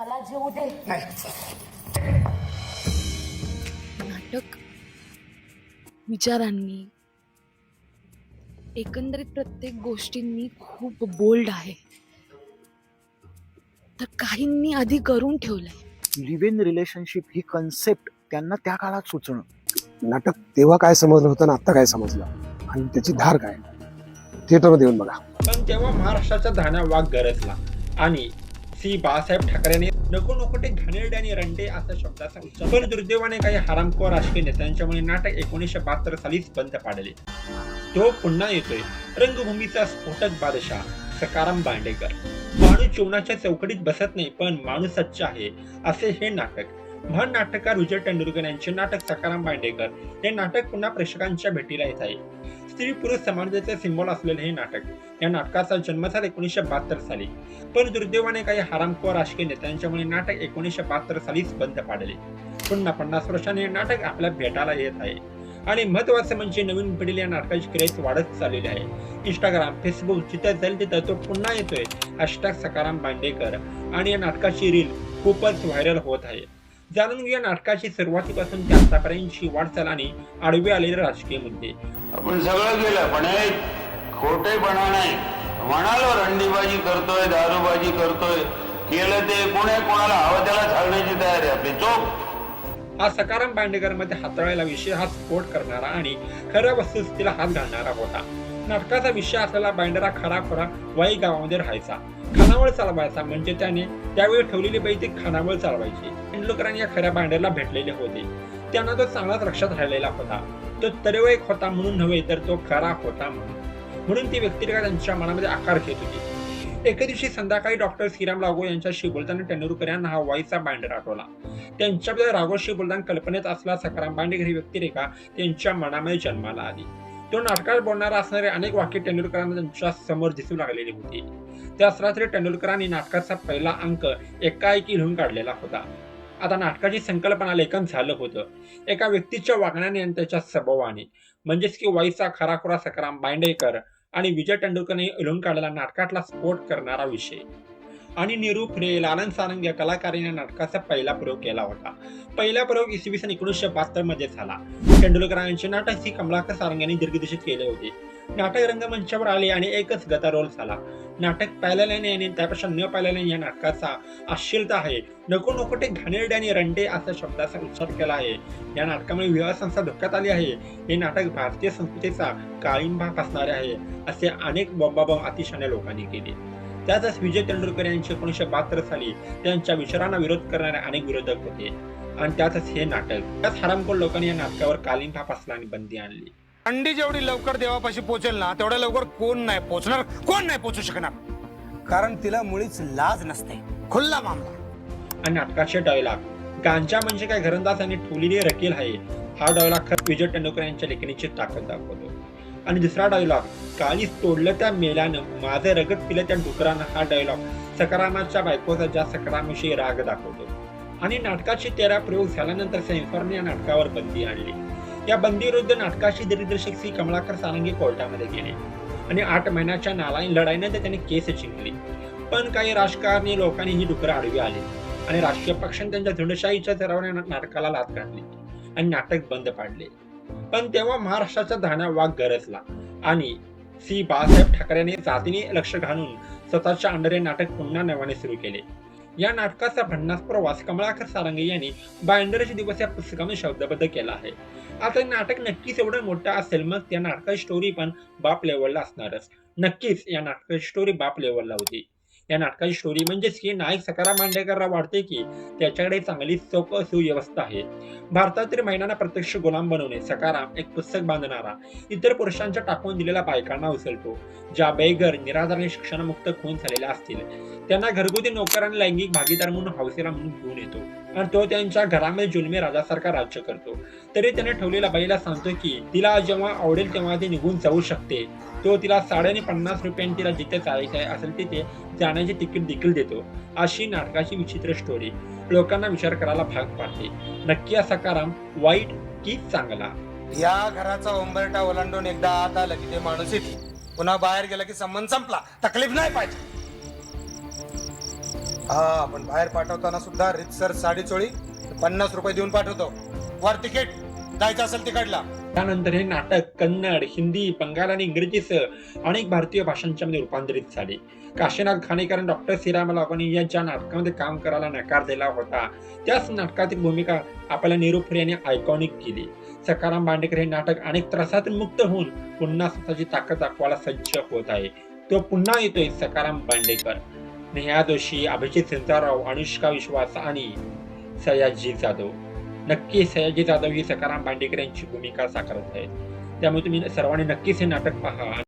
मला जेऊ दे. नाटक. विचारांनी. एकंदरीत प्रत्येक गोष्टींनी खूप बोल्ड आहे. तर काहींनी आधी करून ठेवलंय. लिव्ह इन रिलेशनशिप ही कन्सेप्ट त्यांना त्या काळात सुचणं. नाटक तेव्हा काय समजलं होतं ना आता काय समजलं? आणि त्याची धार काय? थिएटरमध्ये येऊन बघा. पण तेव्हा महाराष्ट्राचा धाना वाघ गरजला आणि सी बाळासाहेब ठाकरेंनी नको नकोटे घाणेरडे आणि रंडे असा शब्दाचा उच्चार. पण दुर्दैवाने काही हरामखोर राजकीय नेत्यांच्यामुळे नाटक एकोणीसशे बहात्तर सालीच बंद पाडले. तो पुन्हा येतोय. रंगभूमीचा स्फोटक बादशाह सकाराम बांडेकर. माणूस जीवनाच्या चौकटीत बसत नाही पण माणूस सच्च आहे असे हे नाटक. महान नाटककार विजय तेंडुलकर यांचे नाटक सकाराम बांडेकर. हे नाटक पुन्हा प्रेक्षकांच्या भेटीला येत आहे. स्त्री पुरुष समानतेचे सिंबॉल असलेले हे नाटक. या नाटकाचा जन्म झाला एकोणीसशे बहात्तर साली. पण दुर्दैवाने काही हरामखोर राजकीय नेत्यांच्यामुळे नाटक एकोणीसशे बहात्तर सालीच बंद पाडले. पुन्हा पन्नास वर्षांनी हे नाटक आपल्या भेटाला येत आहे. आणि महत्वाचं म्हणजे नवीन पिढीला या नाटकाची क्रेज वाढत चाललेली आहे. इंस्टाग्राम फेसबुक जिथं जाईल तिथं तो पुन्हा येतोय. हॅशटॅग सकाराम बांडेकर. आणि या नाटकाची रील खूपच व्हायरल होत आहे. जाणून घेऊया नाटकाची सुरुवातीपासून ते आतापर्यंतची वाटचाल आणि आडवे आलेले राजकीय मुद्दे. आपण सगळं केलं पण खोटेपणा नाही. म्हणालो रंडीबाजी करतोय दारूबाजी करतोय. केलं ते कोणी कोणाला हवं त्याला घालण्याची तयारी आहे आपली. चोप! हा सकाराम बांडेकरमध्ये हाताळायला विषय हा स्फोट करणारा आणि खऱ्या वस्तुस्थितीला हात घालणारा होता. नाटकाचा विषय असलेला बांडेरा खरा खरा वाई गावामध्ये राहायचा. खानावळ चालवायचा म्हणजे त्याने त्यावेळी ठेवलेली बैठक खानावळ चालवायची. तेंडुलकरांनी या खऱ्या बांडेरला भेटलेले होते. त्यांना तो चांगलाच लक्षात राहिलेला होता. तो तरेवाईक होता म्हणून नव्हे तर तो खरा होता म्हणून. म्हणून ती व्यक्तिरेखा त्यांच्या मनामध्ये आकार घेत होती. एके दिवशी संध्याकाळी डॉक्टर श्रीराम लागो यांच्याशी बोलताना तेंडुलकर यांना हा वाईचा बांडेर आठवला. त्यांच्याबद्दल राघोशी बोलताना कल्पनेत असला सकाराम बांडेकर ही व्यक्तिरेखा त्यांच्या मनामध्ये जन्माला आली. तो नाटकात बोलणारा असणारे अनेक वाक्य तेंडुलकरांना त्यांच्यासमोर दिसू लागलेली होती. त्याच रात्री तेंडुलकरांनी नाटकाचा पहिला अंक एकाएकी लिहून काढलेला होता. आता नाटकाची संकल्पना लेखन झालं होतं. एका व्यक्तीच्या वागण्याने आणि त्याच्या स्वभावाने. म्हणजेच की वाईचा खराखुरा सकाराम बांडेकर आणि विजय तेंडुलकरने लिहून काढलेला नाटकातला स्फोट करणारा विषय. आणि निरूपने लालन सारंग या कलाकारांनी नाटकाचा पहिला प्रयोग केला होता. पहिला प्रयोग इसवी सन एकोणीसशे बहात्तरमध्ये झाला. तेंडुलकरांचे नाटक सी कमलाकर सारंग यांनी दिग्दर्शित केले होते. नाटक रंगमंचावर आले आणि एकच गता रोल झाला. नाटक पाहिलेल्याने आणि त्यापेक्षा न पाहिलेल्याने या नाटकाचा आश्चर्यता आहे. नको नकोटे घाणेरडे आणि रंडे असा शब्दाचा उच्चार केला आहे. या नाटकामुळे विवाह संस्था धोक्यात आली आहे. हे नाटक भारतीय संस्कृतीचा काळींभाग असणारे आहे असे अनेक बॉम्बाबॉम्ब अतिशहाण्या लोकांनी केले. त्यातच विजय तेंडुलकर यांचे एकोणीसशे बहात्तर साली त्यांच्या विचारांना विरोध करणारे अनेक विरोधक होते. आणि त्यातच हे नाटक. त्याच हरामखोर लोकांनी या नाटकावर कालिंबा असला आणि बंदी आणली. अंडी जेवढी लवकर देवापाशी पोहोचेल ना तेवढ्या लवकर कोण नाही पोहोचणार कोण नाही पोहोचू शकणार? कारण तिला मुळीच लाज नसते. खुल्ला मामला. आणि नाटकाचे डायलॉग गांजा म्हणजे काय? घरंदाज आणि ठेवलेली रकेल आहे. हा डायलॉग खरं विजय तेंडुलकर यांच्या लेखणीची ताकद दाखवतो. आणि दुसरा डायलॉग काळीच तोडलं त्या मेल्यानं माझं रगत पिलं त्या डुकरानं हा डायलॉग सकारामाच्या बायकोचा ज्या सकारामाविषयी राग दाखवतो. आणि नाटकाचे तेरा प्रयोग झाल्यानंतर सेन्सॉरने या नाटकावर बंदी आणली. या बंदीविरुद्ध नाटकाची दिग्दर्शक सी. कमलाकर सारंगी कोर्टामध्ये गेले. आणि आठ महिन्याच्या नालायन लढाईनंतर त्यांनी केस जिंकली. पण काही राजकारणी लोकांनी ही डुकरं आडवी आली. आणि राजकीय पक्षाने त्यांच्या झुंडशाहीच्या जरावर नाटकाला लाद घातली आणि नाटक बंद पाडले. पण तेव्हा महाराष्ट्राचा धाण्या वाघ गरजला. आणि सी. बाळासाहेब ठाकरेंनी जातीने लक्ष घालून स्वतःच्या अंडरे नाटक पुन्हा नव्याने सुरू केले. या नाटकाचा भन्नास प्रवास कमलाकर सारंगी यांनी बायंडरचे दिवस या पुस्तकामध्ये शब्दबद्ध केला आहे. आता नाटक नक्कीच एवढं मोठं असेल मग त्या नाटकाची स्टोरी पण बाप लेवलला असणारच. नक्कीच या नाटकाची स्टोरी बाप लेवलला होती. या नाटकाची स्टोरी म्हणजेच की नायक सकाराम मांडेकरला वाटते की त्याच्याकडे चांगली चौक सुव्यवस्था आहे. भारतातील महिलांना प्रत्यक्ष गुलाम बनवणे सकाराम एक पुस्तक बांधणारा इतर पुरुषांच्या टाकून दिलेल्या बायकांना उचलतो ज्या बेघर निराधार आणि शिक्षणमुक्त खून झालेल्या असतील. त्यांना घरगुती नोकर आणि लैंगिक भागीदार म्हणून हौसेला म्हणून घेऊन येतो. आणि तो त्यांच्या घरामध्ये जुलमी राजासारखा राज्य करतो. तरी त्याने ठेवलेल्या बाईला सांगतो की तिला जेव्हा आवडेल तेव्हा ती निघून जाऊ शकते. तो तिला साडेने पन्नास रुपयांनी तिला जिथे जायचं आहे असेल तिथे जाण्याची तिकीट देखील देतो. अशी नाटकाची विचित्र स्टोरी लोकांना विचार करायला भाग पाडते. नक्की सकाराम वाईट की चांगला? या घराचा उंबरटा ओलांडून एकदा आत आलं की ते माणूस येते पुन्हा बाहेर गेला की संबंध संपला. तकलीफ नाही पाहिजे. हा पण बाहेर पाठवताना सुद्धा रितसर साडी चोळी. पन्नास रुपये देऊन पाठवतो. वर तिकीट जायचं असेल तिकडला. त्यानंतर हे नाटक कन्नड हिंदी बंगाल आणि इंग्रजीसह अनेक भारतीय भाषांच्या मध्ये रूपांतरित झाले. काशीनाथ खानेकर आणि डॉक्टर श्रीराम या ज्या नाटकामध्ये काम करायला नकार दिला होता त्याच नाटकातील भूमिका आपल्याला निरुफर यांनी आयकॉनिक केली. सकाराम बांडेकर हे नाटक अनेक त्रासातून मुक्त होऊन पुन्हा स्वतःची ताकद दाखवायला सज्ज होत आहे. तो पुन्हा येतोय सकाराम बांडेकर नेहा जोशी अभिजित सिंचाराव अनुष्का विश्वास आणि सयाजी जाधव नक्की सयाजी जाधव ही सकाराम बांडेकर यांची भूमिका साकारत आहेत. त्यामुळे तुम्ही सर्वांनी नक्कीच हे नाटक पहा.